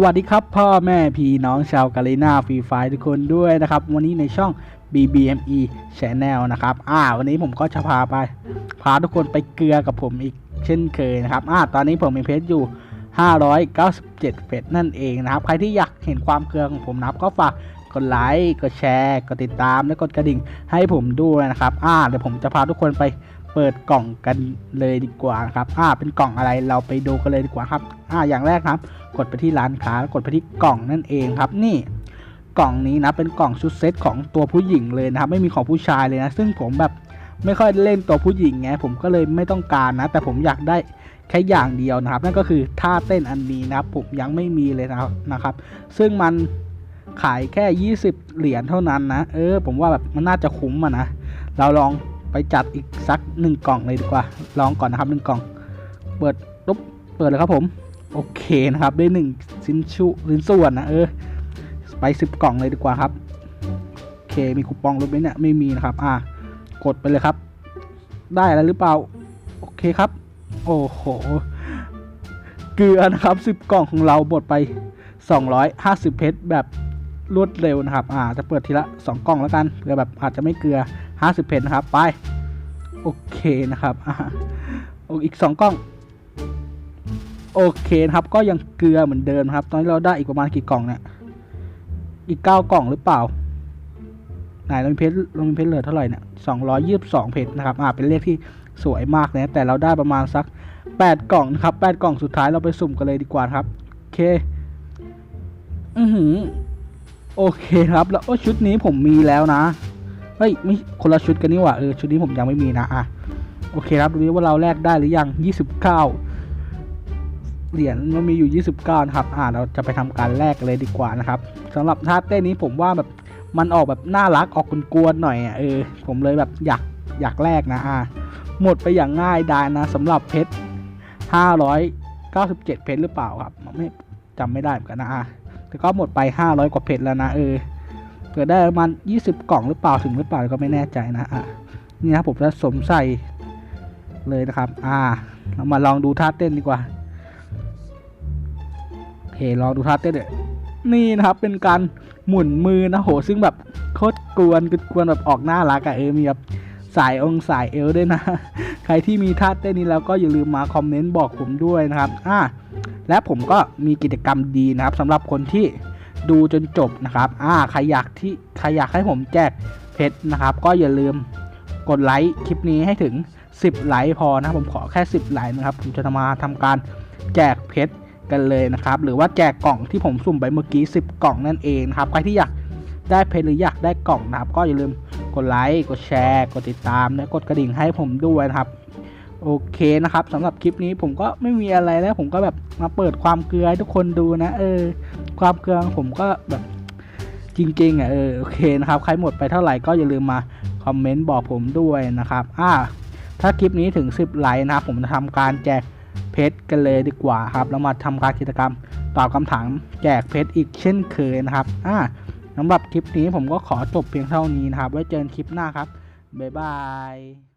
วัสดีครับพ่อแม่พี่น้องชาวกาเลนาฟรีไฟทุกคนด้วยนะครับ วันนี้ในช่อง BBME Channel นะครับอ่าวันนี้ผมก็จะพาไป พาทุกคนไปเกลือกับผมอีกเช่นเคยนะครับอ่าตอนนี้ผมมีเพจอยู่ 597 เพจนั่นเองนะครับ ใครที่อยากเห็นความเกลือของผมนะครับก็ฝากกดไลค์กดแชร์กดติดตามและกดกระดิ่งให้ผมด้วยนะครับอ่าเดี๋ยวผมจะพาทุกคนไปเปิดกล่องกันเลยดีกว่านะครับอ่าเป็นกล่องอะไรเราไปดูกันเลยดีกว่าครับอ่าอย่างแรกครับ กดไปที่ร้านค้ากดไปที่กล่องนั่นเองครับนี่กล่องนี้นะเป็นกล่องชุดเซตของตัวผู้หญิงเลยนะครับไม่มีของผู้ชายเลยนะซึ่งผมแบบไม่ค่อยเล่นตัวผู้หญิงไงผมก็เลยไม่ต้องการนะ แต่ผมอยากได้แค่อย่างเดียวนะครับ นั่นก็คือท่าเต้นอันนี้นะครับผมยังไม่มีเลยนะครับนะครับ ซึ่งมันขายแค่ 20 เหรียญเท่านั้นนะ เออ ผมว่าแบบมันน่าจะคุ้มอะนะ เราลองไปจัดอีกสักหนึ่งกล่องเลยดีกว่า ลองก่อนนะครับหนึ่งกล่อง เปิดปุ๊บเปิดเลยครับผม โอเคนะครับ ได้หนึ่งชิ้นชุชิ้นส่วนนะเออ ไปสิบกล่องเลยดีกว่าครับ โอเค มีคูปองลดไหมเนี่ย ไม่มีนะครับ อ่ากดไปเลยครับ ได้อะไรหรือเปล่า โอเคครับ โอ้โห เกลือนะครับสิบกล่องของเราหมดไป 250 เพชรแบบรวดเร็วนะครับ อ่า จะเปิดทีละ 2 กล่องแล้วกันเผื่อแบบอาจจะไม่เกลือ 50 เพชรนะครับ ไป โอเคนะครับ อ่าอีก 2 กล่อง โอเคนะครับ ก็ยังเกลือเหมือนเดิมครับ ตอนนี้เราได้อีกประมาณกี่กล่องเนี่ย อีกเก้ากล่องหรือเปล่า ไหนเรามีเพชรเรามีเพชรเหลือเท่าไหร่เนี่ยสองร้อยยี่สิบสองเพชรนะครับ อ่า เป็นเลขที่สวยมากนะ แต่เราได้ประมาณสักแปดกล่องนะครับแปดกล่องสุดท้ายเราไปสุ่มกันเลยดีกว่าครับ โอเค อือหือ โอเคครับ แล้วโอ้ชุดนี้ผมมีแล้วนะ เฮ้ยไม่คนละชุดกันนี่หว่า เออ ชุดนี้ผมยังไม่มีนะ อะ โอเคครับ ดูดิว่าเราแลกได้หรือยังยี่สิบเก้า เหรียญมันมีอยู่ 29นะครับอ่าเราจะไปทำการแลกเลยดีกว่านะครับสำหรับท่าเต้นนี้ผมว่าแบบมันออกแบบน่ารักออกกวนๆหน่อยอะเออผมเลยแบบอยากอยากแลกนะอ่าหมดไปอย่างง่ายดายนะสำหรับเพชร597 เพชรหรือเปล่าครับไม่จำไม่ได้เหมือนกันนะอ่าแต่ก็หมดไป 500 กว่าเพชรแล้วนะเออเกิดได้ประมาณ20 กล่องหรือเปล่าถึงหรือเปล่าก็ไม่แน่ใจนะอะนี่นะผมจะสมใส่เลยนะครับ อ่าเรามาลองดูท่าเต้นดีกว่า ลองดูท่าเต้นเดี๋ยนี่นะครับเป็นการหมุนมือนะโหซึ่งแบบโคตรกวนกวนแบบออกหน่ารักอะเออมีแบบสายองค์สายเอวด้วยนะ ใครที่มีท่าเต้นนี้แล้วก็อย่าลืมมาคอมเมนต์บอกผมด้วยนะครับอ่าและผมก็มีกิจกรรมดีนะครับสำหรับคนที่ดูจนจบนะครับอ่าใครอยากที่ใครอยากให้ผมแจกเพชรนะครับ ก็อย่าลืมกดไลค์คลิปนี้ให้ถึง 10 ไลค์พอนะผมขอแค่ 10 ไลค์นะครับ ผมจะมาทำการแจกเพชร กันเลยนะครับ หรือว่าแจกกล่องที่ผมสุ่มไปเมื่อกี้ 10 กล่องนั่นเองนะครับ ใครที่อยากได้เพชรหรืออยากได้กล่องนะครับ ก็อย่าลืมกดไลค์ กดแชร์ กดติดตาม และกดกระดิ่งให้ผมด้วยนะครับ โอเคนะครับสำหรับคลิปนี้ผมก็ไม่มีอะไรแล้ว ผมก็แบบมาเปิดความเกลือให้ทุกคนดูนะ เออ ความเกลือของผมก็แบบจริงๆอะเออโอเคนะครับ ใครหมดไปเท่าไหร่ก็อย่าลืมมาคอมเมนต์บอกผมด้วยนะครับ อ่า ถ้าคลิปนี้ถึง 10 ไลค์นะครับผมจะทำการแจก เพชรกันเลยดีกว่าครับแล้วมาทำการกิจกรรมตอบคำถามแจกเพชรอีกเช่นเคยนะครับอ่าสำหรับคลิปนี้ผมก็ขอจบเพียงเท่านี้นะครับ ไว้เจอกันคลิปหน้าครับบ๊ายบาย